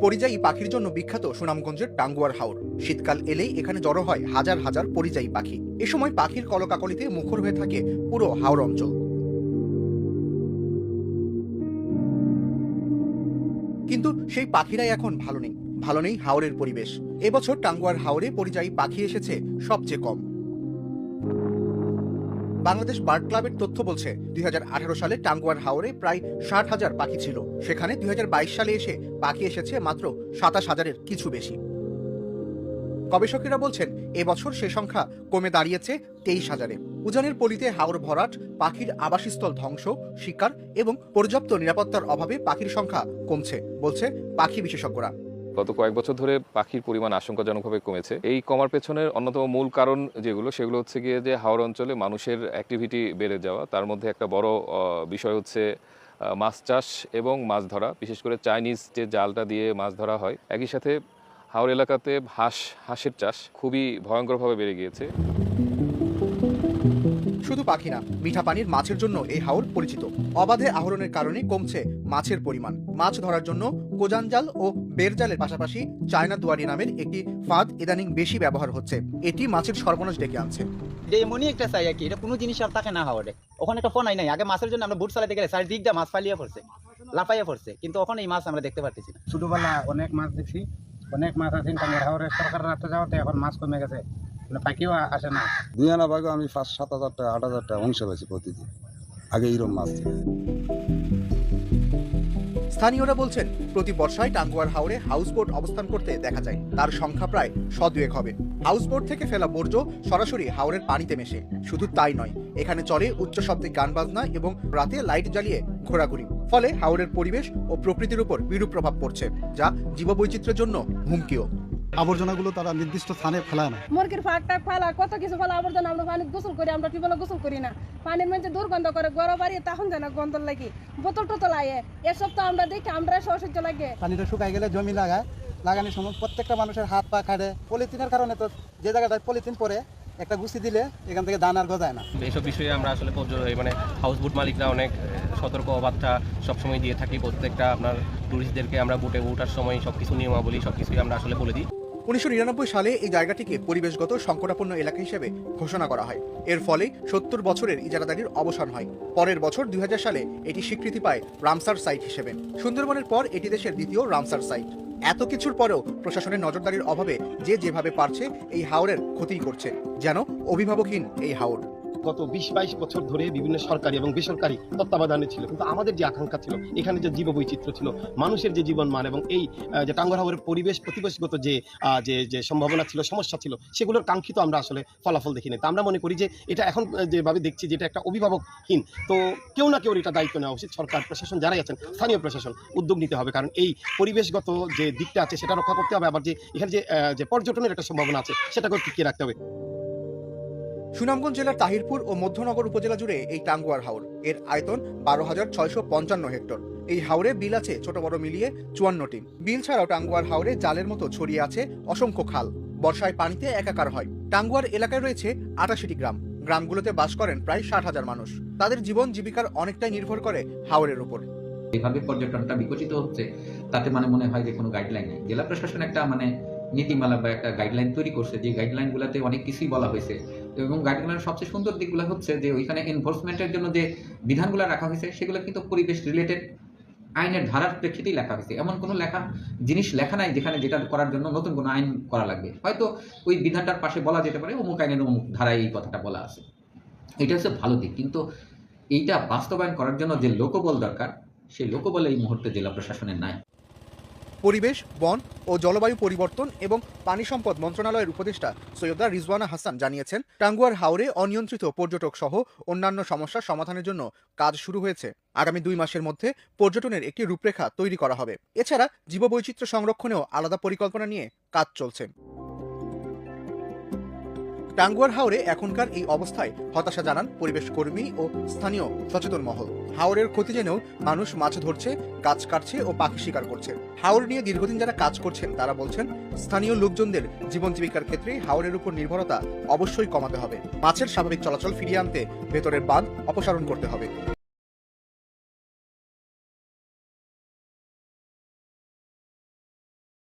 পরিযায়ী পাখির জন্য বিখ্যাত সুনামগঞ্জের টাঙ্গুয়ার হাওর। শীতকাল এলেই এখানে জড়ো হয় হাজার হাজার পরিযায়ী পাখি। এ সময় পাখির কলকাকলিতে মুখর হয়ে থাকে পুরো হাওর অঞ্চল। কিন্তু সেই পাখিরাই এখন ভালো নেই। ভালো নেই হাওরের পরিবেশ। এবছর টাঙ্গুয়ার হাওরে পরিযায়ী পাখি এসেছে সবচেয়ে কম। বাংলাদেশ বার্ড ক্লাবের তথ্য বলছে, দুই হাজার আঠারো সালে টাঙ্গুয়ার হাওরে প্রায় ষাট হাজার পাখি ছিল। সেখানে দুই হাজার বাইশ সালে এসে পাখি এসেছে মাত্র সাতাশ হাজারের কিছু বেশি। গবেষকেরা বলছেন, এবছর সে সংখ্যা কমে দাঁড়িয়েছে তেইশ হাজারে। উজানের পলিতে হাওর ভরাট, পাখির আবাসস্থল ধ্বংস, শিকার এবং পর্যাপ্ত নিরাপত্তার অভাবে পাখির সংখ্যা কমছে, বলছে পাখি বিশেষজ্ঞরা। গত কয়েক বছর ধরে পাখির পরিমাণ আশঙ্কাজনকভাবে কমেছে। এই কমার পেছনের অন্যতম মূল কারণ যেগুলো, সেগুলো হচ্ছে গিয়ে যে হাওড় অঞ্চলে মানুষের অ্যাক্টিভিটি বেড়ে যাওয়া। তার মধ্যে একটা বড় বিষয় হচ্ছে মাছ চাষ এবং মাছ ধরা। বিশেষ করে চাইনিজ যে জালটা দিয়ে মাছ ধরা হয়, একই সাথে হাওড় এলাকাতে হাঁস, হাঁসের চাষ খুবই ভয়ঙ্করভাবে বেড়ে গিয়েছে। শুধু পাখি না, মিঠা পানির মাছের জন্য এই হাওর পরিচিত। অবাধে আহরণের কারণে কমছে মাছের পরিমাণ। মাছ ধরার জন্য কোজান জাল ও বের জালের পাশাপাশি চায়না দুয়ারি নামের একটি ফাঁদ ইদানিং বেশি ব্যবহার হচ্ছে। এটি মাছের সর্বনাশ ডেকে আনছে। যে এমনই একটা চাই আর কি এটা কোনো জিনিস আর থাকে না হাওয়ারে ওখানে একটা ফোন নাই। আগে মাছের জন্য আমরা বুট চালাতে গেলে চার দিক দিয়ে মাছ ফালিয়ে পড়ছে লাফাইয়া পড়ছে। কিন্তু ওখানে এই মাছ আমরা দেখতে পারতেছি না। ছোটবেলা অনেক মাছ দেখছি অনেক মাছ আছে টাঙ্গের হাওরে সরকার রাখতে যাওয়াতে এখন মাছ কমে গেছে। মানে পাখিও আসে না। দুই আনা ভাগে আমি পাঁচ সাত হাজার টাকা আট হাজার টাকা অংশ পাইছি প্রতিদিন। আগে এইরকম মাছ ছিল। স্থানীয়রা বলছেন, প্রতি বর্ষায় টাঙ্গুয়ার হাওরে হাউসবোট অবস্থান করতে দেখা যায়। তার সংখ্যা প্রায় সদুয়েক হবে। হাউসবোট থেকে ফেলা বর্জ্য সরাসরি হাওরের পানিতে মেশে। শুধু তাই নয়, এখানে চলে উচ্চ শব্দে গান বাজনা এবং রাতে লাইট জ্বালিয়ে ঘোরাঘুরি। ফলে হাওরের পরিবেশ ও প্রকৃতির উপর বিরূপ প্রভাব পড়ছে, যা জীববৈচিত্র্যের জন্য হুমকিও। আবর্জনাগুলো তারা নির্দিষ্ট স্থানে ফেলায় না। মুরগির ফাঁকটা ফালা কত কিছু ফালা আবর্জনা আমরা পানি গোসল করি আমরা টিউবওয়েলে গোসল করি না। পানির মধ্যে দুর্গন্ধ করে গরম বাড়ি তখন যেন গন্ধ লাগে। বোতল টোতল আয়ে। এসব তো আমরা দেখি আমরা লাগে। পানিটা শুকাই গেলে জমি লাগায়। লাগানোর সময় প্রত্যেকটা মানুষের হাত পা খাড়ে পলিথিনের কারণে তো যে জায়গাটায় পলিথিন পরে একটা গুছি দিলে এখান থেকে দান আর গজায় না। এইসব বিষয়ে আমরা আসলে মানে হাউসবোট মালিকরা অনেক সতর্ক বার্তা সবসময় দিয়ে থাকি। প্রত্যেকটা আপনার টুরিস্টদেরকে আমরা বোটে ওঠার সময় সব কিছু নিয়মাবলী সব কিছুই আমরা আসলে বলে দিই। উনিশশো নিরানব্বই সালে এই জায়গাটিকে পরিবেশগত সংকটাপন্ন এলাকা হিসেবে ঘোষণা করা হয়। এর ফলে সত্তর বছরের ইজারাদারির অবসান হয়। পরের বছর দুই হাজার সালে এটি স্বীকৃতি পায় রামসার সাইট হিসেবে। সুন্দরবনের পর এটি দেশের দ্বিতীয় রামসার সাইট। এত কিছুর পরেও প্রশাসনের নজরদারির অভাবে যে যেভাবে পারছে এই হাওরের ক্ষতি করছে, যেন অভিভাবকহীন এই হাওর। গত বিশ বাইশ বছর ধরে বিভিন্ন সরকারি এবং বেসরকারি তত্ত্বাবধানে ছিল। কিন্তু আমাদের যে আকাঙ্ক্ষা ছিল, এখানে যে জীববৈচিত্র্য ছিল, মানুষের যে জীবন মান এবং এই যে টাঙ্গর হাওরের পরিবেশ প্রতিবেশগত যে যে যে সম্ভাবনা ছিল, সমস্যা ছিল, সেগুলোর কাঙ্ক্ষিত আমরা আসলে ফলাফল দেখিনি। তো আমরা মনে করি যে এটা এখন যেভাবে দেখছি যে এটা একটা অভিভাবকহীন। তো কেউ না কেউ এটা দায়িত্ব নেওয়া উচিত। সরকার, প্রশাসন যারাই আছেন, স্থানীয় প্রশাসন, উদ্যোগ নিতে হবে। কারণ এই পরিবেশগত যে দিকটা আছে, সেটা রক্ষা করতে হবে। আবার যে এখানে যে পর্যটনের একটা সম্ভাবনা আছে, সেটাকেও টিকিয়ে রাখতে হবে। সুনামগঞ্জ জেলার তাহিরপুর ও মধ্যনগর উপজেলা জুড়ে এই টাঙ্গুয়ার হাওর। এর আয়তন বারো হাজার ছয়শো পঞ্চান্ন হেক্টর। এই হাওরে বিল আছে ছোট বড় মিলিয়ে চুয়ান্নটি। বিল ছাড়াও টাঙ্গুয়ার হাওরে জালের মতো ছড়িয়ে আছে অসংখ্য খাল। বর্ষায় পানিতে একাকার হয়। টাঙ্গুয়ার এলাকায় রয়েছে আটাশিটি গ্রাম। গ্রামগুলোতে বাস করেন প্রায় ষাট হাজার মানুষ। তাদের জীবন জীবিকার অনেকটাই নির্ভর করে হাওরের উপর। যেভাবে পর্যটনটা বিকশিত হচ্ছে, তাতে মানে মনে হয় যে কোনো গাইডলাইন নেই। জেলা প্রশাসন একটা মানে নীতিমালা বা একটা গাইডলাইন তৈরি করছে, যে গাইডলাইনগুলোতে অনেক কিছুই বলা হয়েছে। এবং গাইডলাইনের সবচেয়ে সুন্দর দিকগুলো হচ্ছে যে ওইখানে এনফোর্সমেন্টের জন্য যে বিধানগুলো রাখা হয়েছে, সেগুলো কিন্তু পরিবেশ রিলেটেড আইনের ধারার প্রেক্ষিতেই লেখা হয়েছে। এমন কোনো লেখা, জিনিস লেখা নাই যেখানে যেটা করার জন্য নতুন কোনো আইন করা লাগবে। হয়তো ওই বিধানটার পাশে বলা যেতে পারে, অমুক আইনের অমুক ধারায় এই কথাটা বলা আছে। এটা হচ্ছে ভালো দিক। কিন্তু এইটা বাস্তবায়ন করার জন্য যে লোকবল দরকার, সেই লোকবল এই মুহূর্তে জেলা প্রশাসনের নাই। পরিবেশ, বন ও জলবায়ু পরিবর্তন এবং পানি সম্পদ মন্ত্রণালয়ের উপদেষ্টা সৈয়দা রিজওয়ানা হাসান জানিয়েছেন, টাঙ্গুয়ার হাওরে অনিয়ন্ত্রিত পর্যটক সহ অন্যান্য সমস্যা সমাধানের জন্য কাজ শুরু হয়েছে। আগামী দুই মাসের মধ্যে পর্যটনের একটি রূপরেখা তৈরি করা হবে। এছাড়া জীববৈচিত্র্য সংরক্ষণেও আলাদা পরিকল্পনা নিয়ে কাজ চলছে। টাঙ্গুয়ার হাওরে এখনকার এই অবস্থায় হতাশা জানান পরিবেশ কর্মী ও স্থানীয় সচেতন মহল। হাওরের ক্ষতি জেনেও মানুষ মাছ ধরছে, গাছ কাটছে ও পাখি শিকার করছে। হাওর নিয়ে দীর্ঘদিন যারা কাজ করছেন, তারা বলছেন, স্থানীয় লোকজনদের জীবন জীবিকার ক্ষেত্রে হাওরের উপর নির্ভরতা অবশ্যই কমাতে হবে। মাছের স্বাভাবিক চলাচল ফিরিয়ে আনতে ভেতরের বাঁধ অপসারণ করতে হবে।